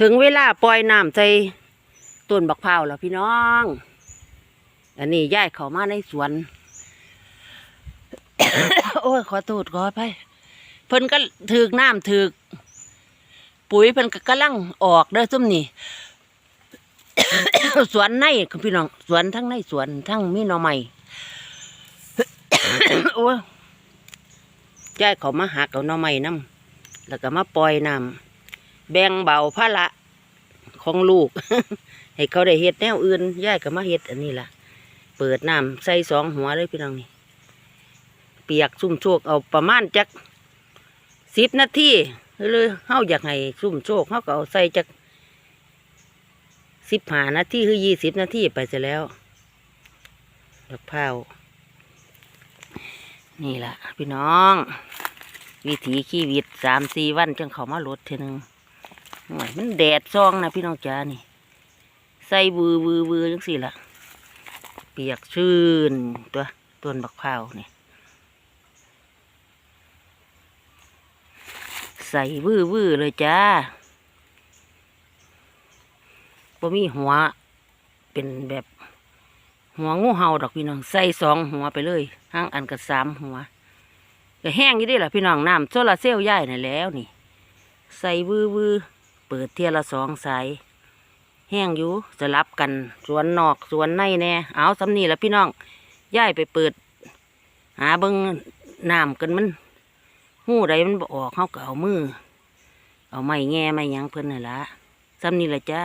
ถึงเวลาปล่อยน้ำใส่ต้นบักพร้าวแล้วพี่น้อง อันนี้ย้ายเขามาในสวน โอ้ยขอโทษขอไปเพิ่นก็ถือน้ำถือปุ๋ยเพิ่นก็กำลังออกเด้อซุ่มนี่ สวนในคุณพี่น้อง สวนทั้งในสวนทั้งมีหน่อไม้ โอ้ยย้ายเขามาหักเอาหน่อไม้น้ำแล้วก็มาปล่อยน้ำ แบ่งเบาภาระของลูก ให้เขาได้เฮ็ดแนวอื่นย้ายก็มาเฮ็ดอันนี้ล่ะ เปิดน้ำใส่สองหัวเลยพี่น้องนี่ เปียกซุ่มโชกเอาประมาณจักสิบนาทีเลยเฮาอยากให้ซุ่มโชกเฮาก็เอาใส่จักสิบห้านาทีคือยี่สิบนาทีไปเสร็จแล้วดอกพร้าวนี่ล่ะ พี่น้อง วิถีชีวิตสามสี่วันจังเขามาลดเทีนึงหน่อย มันแดดซองนะพี่น้องจ้านี่ ใส่วือวือวือจังสี่ละเปียกชื้นตัวต้นบักพร้าวนี่ใส่วือวือเลยจ้าบ่มีหัว เป็นแบบหัวงูเห่าดอกพี่น้อง ใส่สองหัวไปเลยห้างอันกับสามหัวก็แห้งยู่เดีล่ะพี่น้องน้ำโซลาเซลล์ย่ายน่ะแล้วนี่ ใส่วือวือ เปิดเทียละสองสาย แห้งอยู่สลับกันสวนนอกสวนในแน่เอาสำนีละพี่น้องย่ายไปเปิด หาเบิ้งน้ำกันมันหู้ใดมันบออกเขาก็เอามือ เอาไม้แง่ไม้ยังเพิ่นน่ะละซ้ำนี่ละจ้า